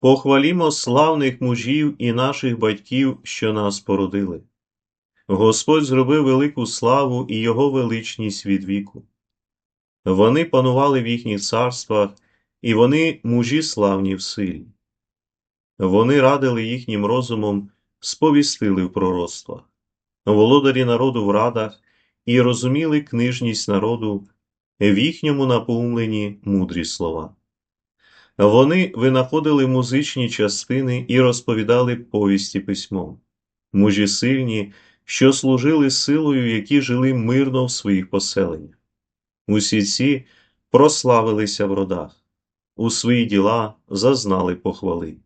Похвалімо славних мужів і наших батьків, що нас породили. Господь зробив велику славу і Його величність від віку. Вони панували в їхніх царствах, і вони мужі славні в силі. Вони радили їхнім розумом, сповістили в пророцтвах, володарі народу в радах і розуміли книжність народу в їхньому напоумленні мудрі слова. Вони винаходили музичні частини і розповідали повісті письмом, мужі сильні, що служили силою, які жили мирно в своїх поселеннях. Усі ці прославилися в родах, у свої діла зазнали похвали.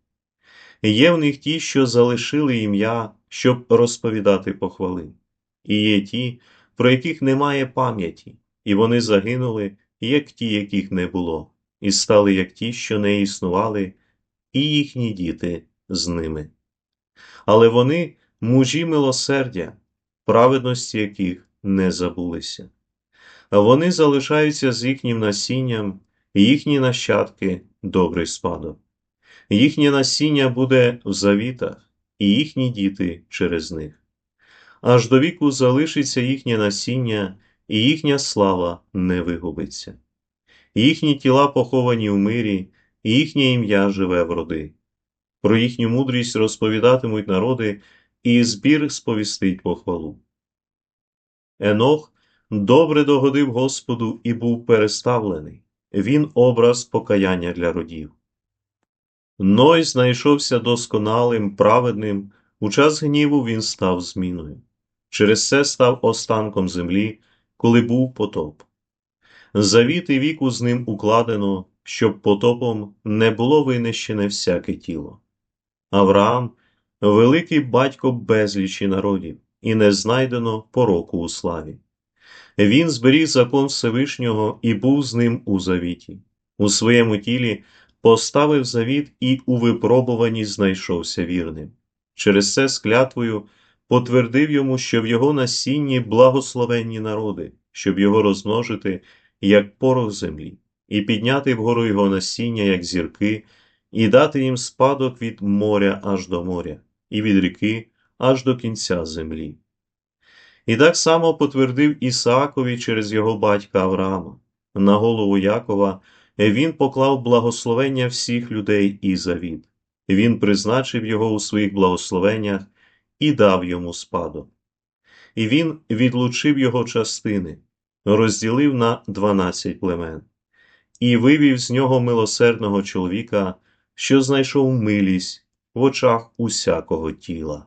Є в них ті, що залишили ім'я, щоб розповідати похвали, і є ті, про яких немає пам'яті, і вони загинули, як ті, яких не було і стали як ті, що не існували, і їхні діти з ними. Але вони мужі милосердя, праведності яких не забулися. Вони залишаються з їхнім насінням, їхні нащадки добрий спадок. Їхнє насіння буде в завітах, і їхні діти через них. Аж до віку залишиться їхнє насіння, і їхня слава не вигубиться їхні тіла поховані в мирі, і їхнє ім'я живе в роди. Про їхню мудрість розповідатимуть народи, і збір сповістить похвалу. Енох добре догодив Господу і був переставлений, він образ покаяння для родів. Ной знайшовся досконалим, праведним, у час гніву він став зміною. Через це став останком землі, коли був потоп завіт і віку з ним укладено, щоб потопом не було винищене всяке тіло. Авраам великий батько безлічі народів, і не знайдено пороку у славі. Він зберіг закон Всевишнього і був з ним у завіті. У своєму тілі поставив завіт і у випробуванні знайшовся вірним. Через це з клятвою потвердив йому, що в його насінні благословенні народи, щоб його розмножити як порох землі, і підняти вгору його насіння, як зірки, і дати їм спадок від моря аж до моря, і від ріки аж до кінця землі. І так само потвердив Ісаакові через його батька Авраама. На голову Якова він поклав благословення всіх людей і завід. Він призначив його у своїх благословеннях і дав йому спадок. І він відлучив його частини, розділив на дванадцять племен, і вивів з нього милосердного чоловіка, що знайшов милість в очах усякого тіла.